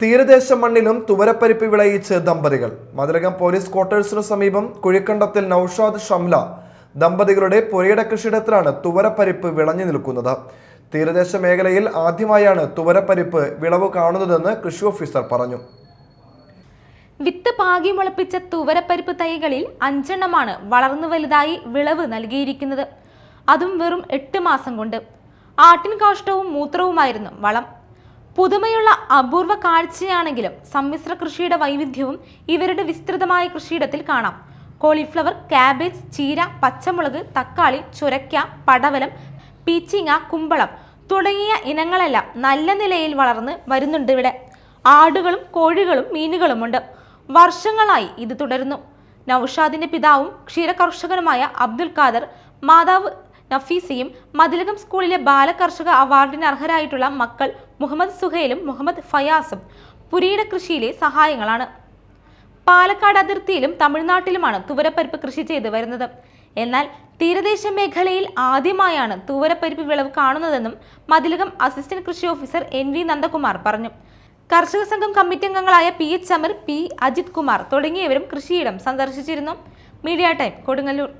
തീരദേശ മണ്ണിലും തുവരപ്പരിപ്പ് വിളയിച്ച് ദമ്പതികൾ. മതിലകം പോലീസ് ക്വാർട്ടേഴ്സിനു സമീപം കുഴിക്കണ്ടത്തിൽ നൌഷാദ് ഷംല ദമ്പതികളുടെ പുരയിട കൃഷിയിടത്തിലാണ് തുവരപ്പരിപ്പ് വിളഞ്ഞു നിൽക്കുന്നത്. തീരദേശ മേഖലയിൽ ആദ്യമായാണ് തുവരപ്പരിപ്പ് വിളവ് കാണുന്നതെന്ന് കൃഷി ഓഫീസർ പറഞ്ഞു. വിത്ത് പാകി മുളപ്പിച്ച തുവരപ്പരിപ്പ് തൈകളിൽ അഞ്ചെണ്ണമാണ് വളർന്നു വലുതായി വിളവ് നൽകിയിരിക്കുന്നത്. അതും വെറും എട്ട് മാസം കൊണ്ട്. ആട്ടിൻ കാഷ്ടവും മൂത്രവുമായിരുന്നു വളം. പുതുമയുള്ള അപൂർവ കാഴ്ചയാണെങ്കിലും സമ്മിശ്ര കൃഷിയുടെ വൈവിധ്യവും ഇവരുടെ വിസ്തൃതമായ കൃഷിയിടത്തിൽ കാണാം. കോളിഫ്ലവർ കാബേജ് ചീര പച്ചമുളക് തക്കാളി ചുരക്ക പടവലം പീച്ചിങ്ങ കുമ്പളം തുടങ്ങിയ ഇനങ്ങളെല്ലാം നല്ല നിലയിൽ വളർന്ന് വരുന്നുണ്ട് ഇവിടെ. ആടുകളും കോഴികളും മീനുകളുമുണ്ട്. വർഷങ്ങളായി ഇത് തുടരുന്നു. നൌഷാദിന്റെ പിതാവും ക്ഷീരകർഷകനുമായ അബ്ദുൽ ഖാദർ മാതാവ് നഫീസയും മതിലകം സ്കൂളിലെ ബാലകർഷക അവാർഡിന് അർഹരായിട്ടുള്ള മക്കൾ മുഹമ്മദ് സുഹൈലും മുഹമ്മദ് ഫയാസും പുരീട കൃഷിയിലെ സഹായങ്ങളാണ്. പാലക്കാട് അതിർത്തിയിലും തമിഴ്നാട്ടിലുമാണ് തുവരപ്പരിപ്പ് കൃഷി ചെയ്തു വരുന്നത്. എന്നാൽ തീരദേശ മേഖലയിൽ ആദ്യമായാണ് തുവരപ്പരിപ്പ് വിളവ് കാണുന്നതെന്നും മതിലകം അസിസ്റ്റന്റ് കൃഷി ഓഫീസർ എൻ വി നന്ദകുമാർ പറഞ്ഞു. കർഷക സംഘം കമ്മിറ്റി അംഗങ്ങളായ P H Amar P Ajith Kumar തുടങ്ങിയവരും കൃഷിയിടം സന്ദർശിച്ചിരുന്നു. Media time Kodungallur.